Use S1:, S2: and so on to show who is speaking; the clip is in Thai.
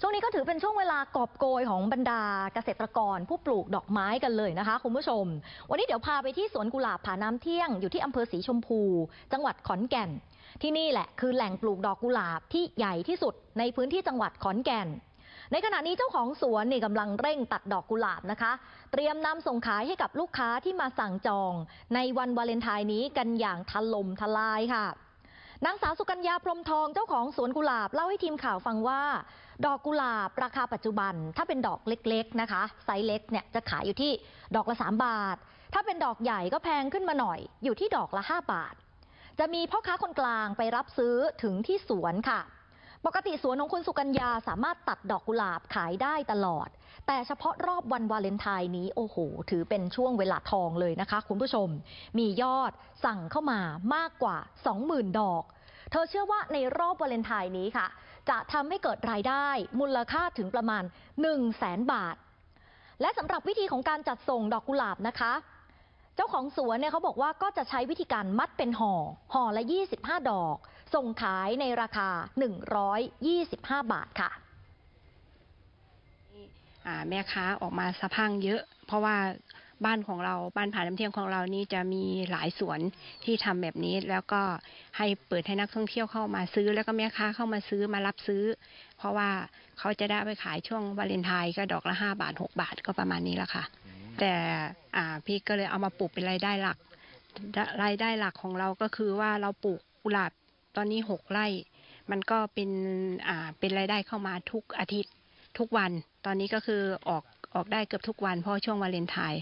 S1: ช่วงนี้ก็ถือเป็นช่วงเวลากอบโกยของบรรดาเกษตรกร ผู้ปลูกดอกไม้กันเลยนะคะคุณผู้ชม วันนี้เดี๋ยวพาไปที่สวนกุหลาบผาน้ำเที่ยงอยู่ที่อำเภอสีชมพู จังหวัดขอนแก่น ที่นี่แหละคือแหล่งปลูกดอกกุหลาบที่ใหญ่ที่สุดในพื้นที่จังหวัดขอนแก่น ในขณะนี้เจ้าของสวนนี่กำลังเร่งตัดดอกกุหลาบนะคะ เตรียมนำส่งขายให้กับลูกค้าที่มาสั่งจอง ในวันวาเลนไทน์นี้กันอย่างถล่มทลายค่ะ นางสาวสุกัญญาพรมทองเจ้าของสวนกุหลาบเล่าให้ทีมข่าวฟังว่า ดอกกุหลาบราคาปัจจุบัน ถ้าเป็นดอกเล็กๆนะคะ ไซส์เล็กเนี่ยจะขายอยู่ที่ดอกละ 3 บาท ถ้าเป็นดอกใหญ่ก็แพงขึ้นมาหน่อย อยู่ที่ดอกละ 5 บาท จะมีพ่อค้าคนกลางไปรับซื้อถึงที่สวนค่ะ ปกติสวนของคุณสุกัญญาสามารถตัดดอกกุหลาบขายได้ตลอด แต่เฉพาะรอบวันวาเลนไทน์นี้โอ้โห ถือเป็นช่วงเวลาทองเลยนะคะ คุณผู้ชม มียอดสั่งเข้ามามากกว่า 20,000 ดอก เธอเชื่อว่าในรอบวาเลนไทน์นี้ค่ะ จะทำให้เกิดรายได้มูลค่าถึงประมาณ 1 0 0 0 0แสนบาท และสำหรับวิธีของการจัดส่งดอกกุหลาบนะคะ เจ้าของสวนเนี่ยเขาบอกว่าก็จะใช้วิธีการมัดเป็นห่อห่อละ 25 ดอก ส่งขายในราคา 125 บาทค่ะ
S2: อ่าแม่ค้าออกมาสะพรังเยอะ เพราะว่าบ้านของเราบ้านผาน้ำเที่ยงของเรานี่จะมีหลายสวนที่ทำแบบนี้ แล้วก็ให้เปิดให้นักท่องเที่ยวเข้ามาซื้อ แล้วก็แม่ค้าเข้ามาซื้อมารับซื้อ เพราะว่าเขาจะได้เอาไปขายช่วงวาเลนไทน์ก็ดอกละห้าบาทหกบาทก็ประมาณนี้แหละค่ะ แต่พี่ก็เลยเอามาปลูกเป็นรายได้หลักรายได้หลักของเราก็คือว่าเราปลูกกุหลาบตอนนี้หกไร่ มันก็เป็นอ่าเป็นรายได้เข้ามาทุกอาทิตย์ทุกวัน ตอนนี้ก็คือออกออกได้เกือบทุกวันเพราะช่วงวาเลนไทน์